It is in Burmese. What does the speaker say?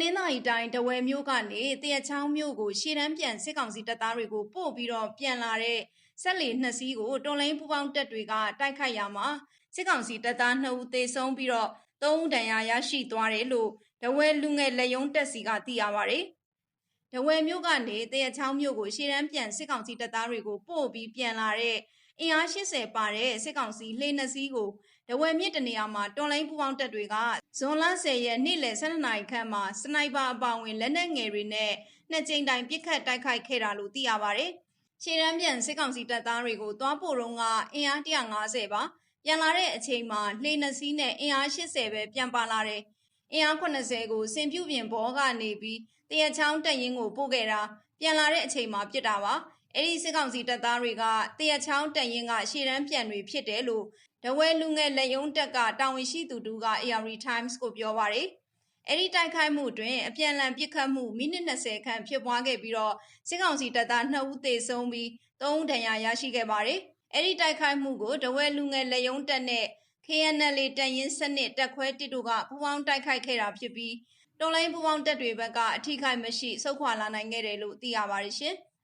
နင်္သာရီတိုင်းတဝယ်မြို့ကနေတရချောင်းမြို့ကိုရှေ့တန်းပြန်စစ်ကောင်စီတပ်သားတွေကိုပို့ပြီးတော့ပြန်လာတဲ့ဆက်လီနှစ်စီးကိုတော်လိုင်းပူပေါင်းတပ်တွေကတိုက်ခိုက်ရမှာစစ်ကောင်စီတပ်သား2ဦးသေဆုံးပြီးတော့3ဦးဒဏ်ရာရရှိသွားတယ်လို့တဝယ်လူငယ်လက်ယုံတက်စီကသိရပါတယ်။တဝယ်မြို့ကနေတရချောင်းမြို့ကိုရှေ့တန်းပြန်စစ်ကောင်စီတပ်သားတွေကိုပို့ပြီးပြန်လာတဲ့အင်အား80ပါတဲ့စစ်ကောင်စီလှေနှစ်စီးကိုဒဝယ်မြစ်တနေရာမှာတော်လိုင်းပူပေါင်းတပ်တွေက ဇွန်လ10ရက်နေ့လယ်12နာရီခန့်မှာစနိုက်ပါအပါဝင်လက်နက်ငယ်တွေနဲ့နှစ်ကြိမ်တိုင်ပစ်ခတ်တိုက်ခိုက်ခဲ့တာလို့သိရပါတယ်။ခြေရန်ပြန်စစ်ကောင်စီတပ်သားတွေကိုသွားပို့တော့ကအင်အား150ပါပြန်လာတဲ့အချိန်မှာလှေနှစ်စီးနဲ့အင်အား80ပဲပြန်ပါလာတယ်။အင်အား80ကိုစင်ပြုတ်ပြင်ဘောကနေပြီးတရချောင်းတက်ရင်ကိုပို့ခဲ့တာပြန်လာတဲ့အချိန်မှာပြစ်တာပါ။ အဲ့ဒီစစ်ကောင်စီတပ်သားတွေကတရချောင်းတက်ရင်ကရှေ့တန်းပြန်တွေဖြစ်တယ်လို့ဒဝဲလူငယ်လက်ယုံတက်ကတာဝန်ရှိသူတူက AR Times ကိုပြောပါတယ်။အဲ့ဒီတိုက်ခိုက်မှုတွင်အပြန်အလှန်ပစ်ခတ်မှုမိနစ်20ခန့်ဖြစ်ပွားခဲ့ပြီးတော့စစ်ကောင်စီတပ်သား2ဦးသေဆုံးပြီး3ဦးဒဏ်ရာရရှိခဲ့ပါတယ်။အဲ့ဒီတိုက်ခိုက်မှုကိုဒဝဲလူငယ်လက်ယုံတက်နဲ့ KNL တန်ရင်စနစ်တက်ခွဲတစ်တို့ကပူးပေါင်းတိုက်ခိုက်ခဲ့တာဖြစ်ပြီးတော်လိုင်းပူးပေါင်းတက်တွေဘက်ကအထိခိုက်မရှိစုခွာလာနိုင်ခဲ့တယ်လို့သိရပါတယ်ရှင်။